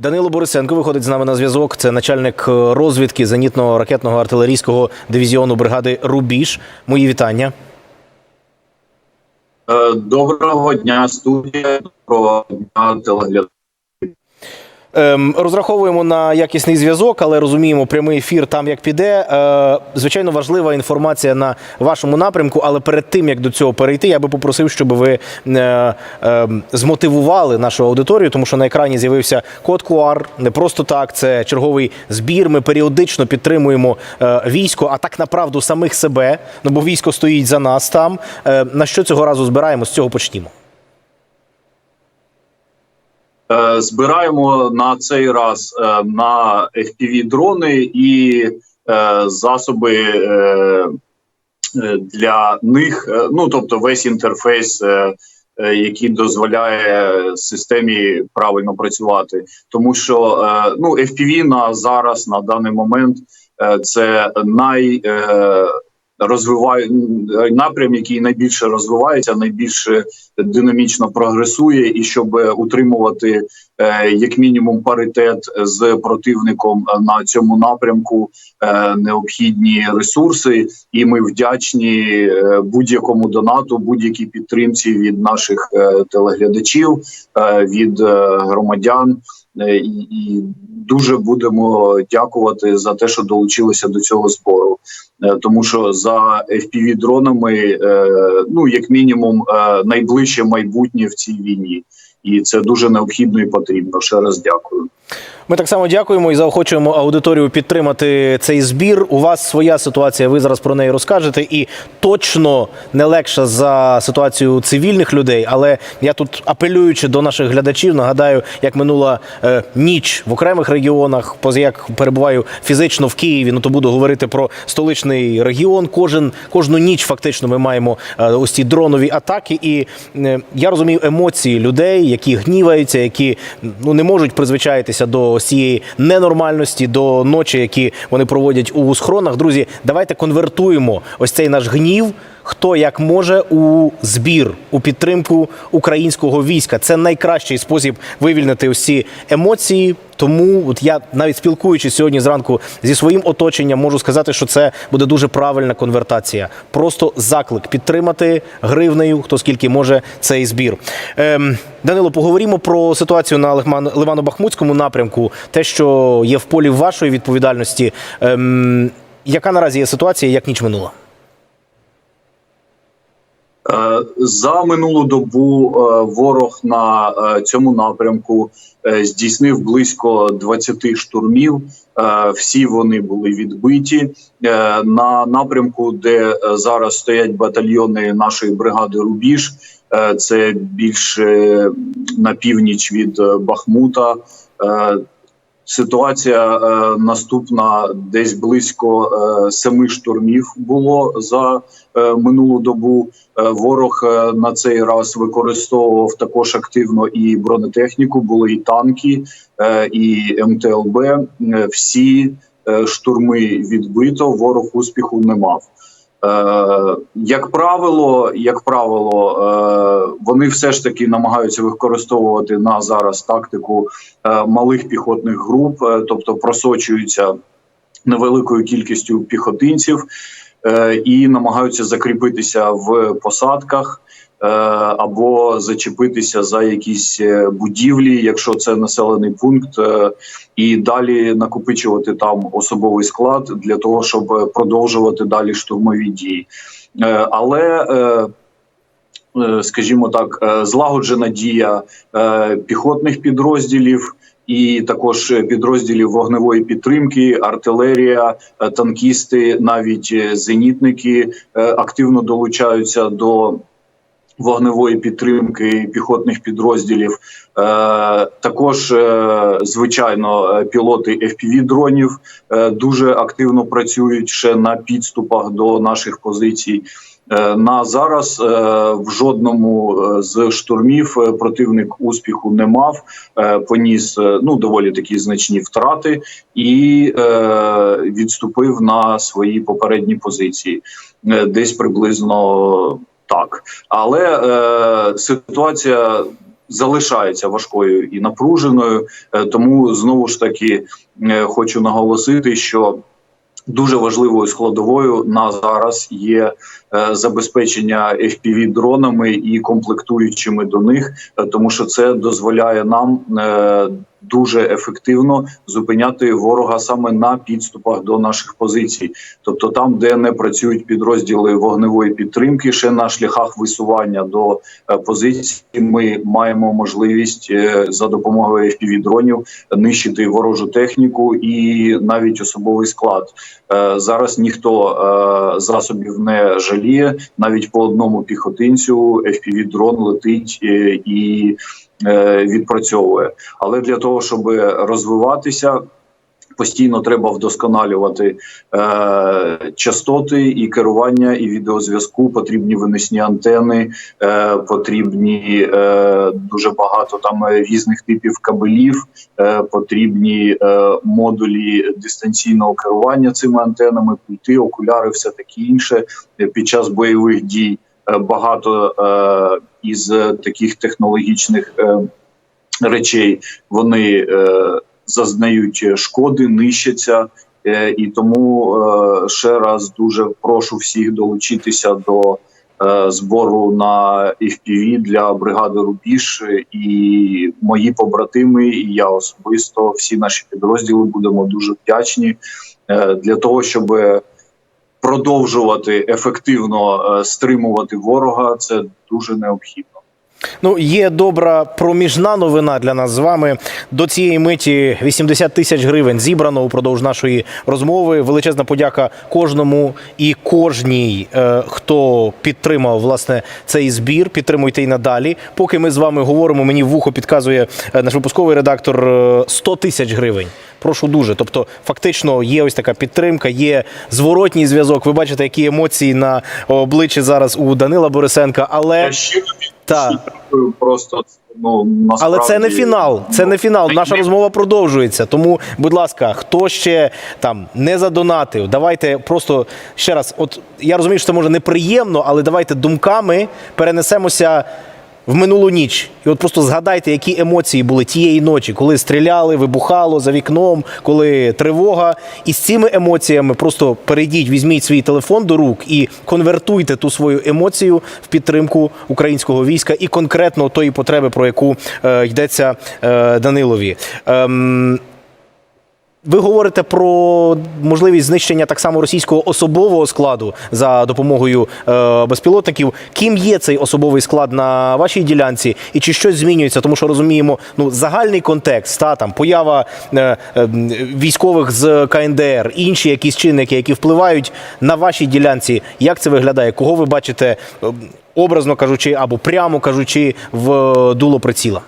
Данило Борисенко виходить з нами на зв'язок. Це начальник е, розвідки зенітно-ракетного артилерійського дивізіону бригади Рубіж. Мої вітання. Е, Доброго дня, студія. Доброго дня, телеглядачі. Ем, розраховуємо на якісний зв'язок, але розуміємо, прямий ефір там як піде. Е, звичайно, важлива інформація на вашому напрямку. Але перед тим як до цього перейти, я би попросив, щоб ви е, е, змотивували нашу аудиторію, тому що на екрані з'явився код QR. Не просто так, це черговий збір. Ми періодично підтримуємо е, військо, а так направду самих себе. Ну бо військо стоїть за нас там. На що цього разу збираємо? З цього почнімо. Е, Збираємо на цей раз е, на fpv дрони і е, засоби для них. Ну тобто, весь інтерфейс. Який дозволяє системі правильно працювати, тому що ну FPV на зараз на даний момент це най розвиває напрям, який найбільше розвивається, найбільше динамічно прогресує, і щоб утримувати е, як мінімум паритет з противником е, на цьому напрямку, е, необхідні ресурси, і ми вдячні е, будь-якому донату, будь-якій підтримці від наших е, телеглядачів, е, від е, громадян. Е, І, дуже будемо дякувати за те, що долучилися до цього збору. Е, тому що за fpv дронами е, ну як мінімум е, найближче майбутнє в цій війні, і це дуже необхідно і потрібно. Ще раз дякую. Ми так само дякуємо і заохочуємо аудиторію підтримати цей збір. У вас своя ситуація, ви зараз про неї розкажете, і точно не легша за ситуацію цивільних людей. Але я тут апелюючи до наших глядачів, нагадаю, як минула е, ніч в окремих регіонах, поза як перебуваю фізично в Києві. Ну то буду говорити про столичний регіон. Кожен кожну ніч фактично ми маємо е, ось ці дронові атаки. І е, я розумію емоції людей, які гніваються, які ну не можуть призвичаїтися до цієї ненормальності, до ночі, які вони проводять у схронах. Друзі, давайте конвертуємо ось цей наш гнів. Хто як може у збір у підтримку українського війська? Це найкращий спосіб вивільнити ці емоції. Тому от я навіть спілкуючись сьогодні зранку зі своїм оточенням, можу сказати, що це буде дуже правильна конвертація. Просто заклик підтримати гривнею, хто скільки може цей збір. Ем, Данило, поговоримо про ситуацію на Ливано-Бахмутському напрямку, те, що є в полі вашої відповідальності. Ем, яка наразі є ситуація, як ніч минула? Е, За минулу добу е, ворог на е, цьому напрямку здійснив близько 20 штурмів. Всі вони були відбиті на напрямку, де зараз стоять батальйони нашої бригади Рубіж. Це більше на північ від Бахмута. Ситуація е, наступна: десь близько е, семи штурмів було за е, минулу добу. Е, ворог е, на цей раз використовував також активно і бронетехніку, були і танки, е, і МТЛБ. Е, Всі е, штурми відбито. Ворог успіху не мав. Е, як правило, як правило, е, вони все ж таки намагаються використовувати на зараз тактику е, малих піхотних груп, тобто просочуються невеликою кількістю піхотинців і намагаються закріпитися в посадках. Е, Або зачепитися за якісь е, будівлі, якщо це населений пункт, е, і далі накопичувати там особовий склад для того, щоб продовжувати далі штурмові дії. Але скажімо так, злагоджена дія піхотних підрозділів. І також підрозділів вогневої підтримки, артилерія, танкісти, навіть зенітники активно долучаються до вогневої підтримки піхотних підрозділів. Е, також, е, звичайно, е, пілоти fpv дронів дуже активно працюють ще на підступах до наших позицій. На зараз в жодному з штурмів противник успіху не мав, поніс ну доволі такі значні втрати і відступив на свої попередні позиції, десь приблизно так. Але е, ситуація залишається важкою і напруженою. Е, Тому знову ж таки е, хочу наголосити, що дуже важливою складовою на зараз є е, забезпечення fpv дронами і комплектуючими до них, е, тому що це дозволяє нам е, дуже ефективно зупиняти ворога саме на підступах до наших позицій, тобто там, де не працюють підрозділи вогневої підтримки, ще на шляхах висування до е, позицій, ми маємо можливість е, за допомогою fpv дронів нищити ворожу техніку і навіть особовий склад. Е, Зараз ніхто засобів не жаліє. Навіть по одному піхотинцю fpv дрон летить і відпрацьовує. Але для того, щоб розвиватися. Постійно треба вдосконалювати е, частоти і керування, і відеозв'язку. Потрібні винесні антени, е, потрібні е, дуже багато там е, різних типів кабелів, е, потрібні е, модулі дистанційного керування цими антенами, пульти, окуляри, все таке інше Е, під час бойових дій. е, Багато е, із таких технологічних е, речей вони е, зазнають шкоди, нищаться. Е, І тому е, ще раз дуже прошу всіх долучитися до е, збору на FPV для бригади Рубіж. І мої побратими, і я особисто, всі наші підрозділи будемо дуже вдячні е, для того, щоб продовжувати ефективно е, стримувати ворога. Це дуже необхідно. Ну, є добра проміжна новина для нас з вами. До цієї миті 80 тисяч гривень зібрано упродовж нашої розмови. Величезна подяка кожному і кожній, е, хто підтримав власне цей збір. Підтримуйте і надалі. Поки ми з вами говоримо, мені в вухо підказує е, наш випусковий редактор е, 100 тисяч гривень. Прошу дуже. Тобто, фактично, є ось така підтримка, є зворотній зв'язок. Ви бачите, які емоції на обличчі зараз у Данила Борисенка. Але дякую, просто ну насправді, Але це не фінал. Це не фінал. Наша розмова продовжується. Тому, будь ласка, хто ще там не задонатив, давайте просто ще раз. От я розумію, що це може неприємно, але давайте думками перенесемося. В минулу ніч, і от просто згадайте, які емоції були тієї ночі, коли стріляли, вибухало за вікном, коли тривога. І з цими емоціями просто перейдіть, візьміть свій телефон до рук і конвертуйте ту свою емоцію в підтримку українського війська і конкретно тої потреби, про яку е, йдеться е, Данилові. Ем, ви говорите про можливість знищення так само російського особового складу за допомогою е, безпілотників. Ким є цей особовий склад на вашій ділянці, і чи щось змінюється? Тому що розуміємо, ну загальний контекст, та там поява е, е, військових з КНДР, інші якісь чинники, які впливають на вашій ділянці. Як це виглядає? Кого ви бачите, е, образно кажучи, або прямо кажучи, в е, дуло приціла?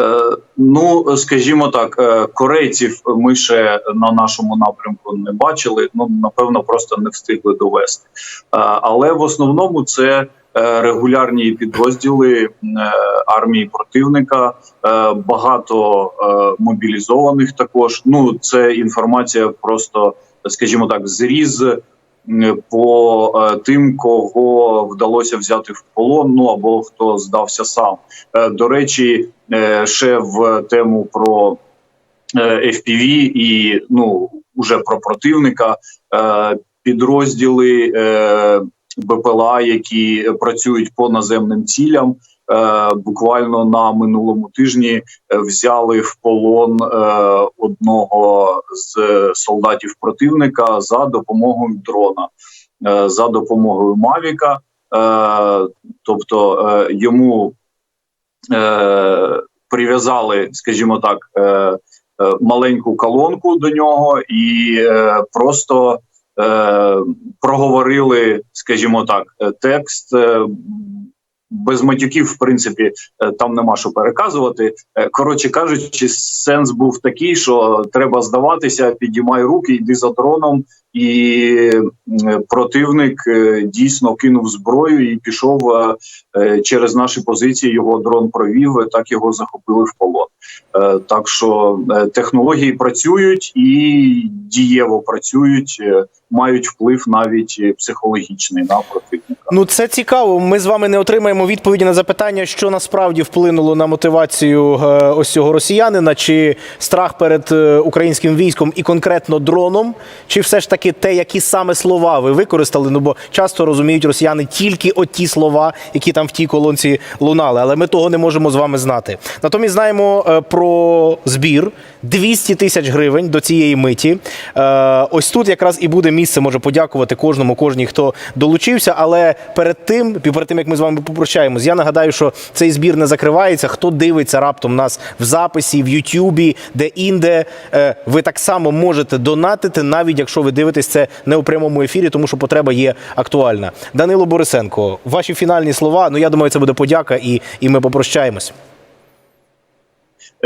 Е, Ну, скажімо так, е, корейців ми ще на нашому напрямку не бачили. Ну напевно, просто не встигли довести. Е, Але в основному це регулярні підрозділи армії противника, багато мобілізованих. Також ну це інформація, просто скажімо так, зріз. По е, тим, кого вдалося взяти в полон, ну або хто здався сам. Е, До речі, е, ще в тему про FPV і ну уже про противника підрозділи БПЛА, які працюють по наземним цілям. Е, Буквально на минулому тижні е, взяли в полон е, одного з солдатів противника за допомогою дрона, за допомогою Мавіка. Тобто йому прив'язали, скажімо так, маленьку колонку до нього і просто проговорили, скажімо так, текст. Без матюків, в принципі, е, там нема що переказувати. Е, Коротше кажучи, сенс був такий, що треба здаватися, підіймай руки, йди за дроном, і противник е, дійсно кинув зброю і пішов через наші позиції. Його дрон провів. Так його захопили в полон. Е, Так що е, технології працюють і дієво працюють, е, мають вплив навіть психологічний на противника. Ну це цікаво. Ми з вами не отримаємо відповіді на запитання, що насправді вплинуло на мотивацію ось цього росіянина, чи страх перед українським військом і конкретно дроном, чи все ж таки те, які саме слова ви використали. Ну бо часто розуміють росіяни тільки оті слова, які там в тій колонці лунали. Але ми того не можемо з вами знати. Натомість знаємо про збір 200 тисяч гривень до цієї миті. Е, Ось тут якраз і буде місце, може подякувати кожному, кожній, хто долучився. Але перед тим, перед тим як ми з вами попрощаємось, я нагадаю, що цей збір не закривається. Хто дивиться раптом нас в записі, в Ютубі, де інде, е, ви так само можете донатити, навіть якщо ви дивитесь це не у прямому ефірі, тому що потреба є актуальна. Данило Борисенко, ваші фінальні слова. Ну я думаю, це буде подяка, і, і ми попрощаємось.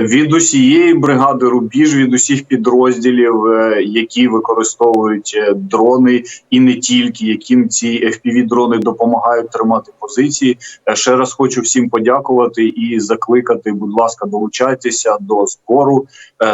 Від усієї бригади рубіж, від усіх підрозділів, е, які використовують е, дрони, і не тільки яким ці fpv дрони допомагають тримати позиції. Е, Ще раз хочу всім подякувати і закликати. Будь ласка, долучайтеся до збору.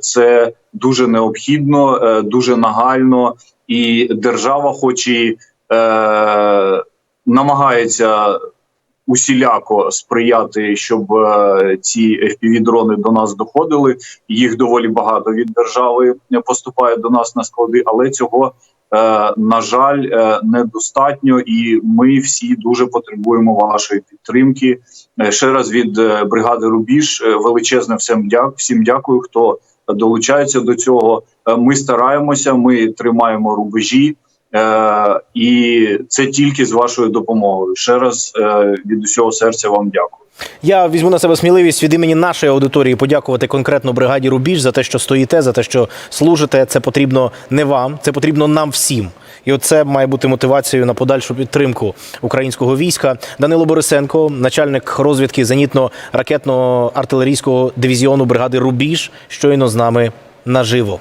Це дуже необхідно, дуже нагально, і держава, хоч і намагається усіляко сприяти, щоб е, ці FPV-дрони до нас доходили. Їх доволі багато від держави поступає до нас на склади, але цього е, на жаль е, недостатньо, і ми всі дуже потребуємо вашої підтримки. Ще раз від бригади Рубіж величезне всім дяк, всім дякую, хто долучається до цього. Ми стараємося, ми тримаємо рубежі. Е, і це тільки з вашою допомогою. Ще раз е, від усього серця вам дякую. Я візьму на себе сміливість від імені нашої аудиторії подякувати конкретно бригаді Рубіж за те, що стоїте, за те, що служите. Це потрібно не вам, це потрібно нам всім. І оце має бути мотивацією на подальшу підтримку українського війська. Данило Борисенко, начальник розвідки зенітно-ракетно-артилерійського дивізіону бригади Рубіж, щойно з нами наживо.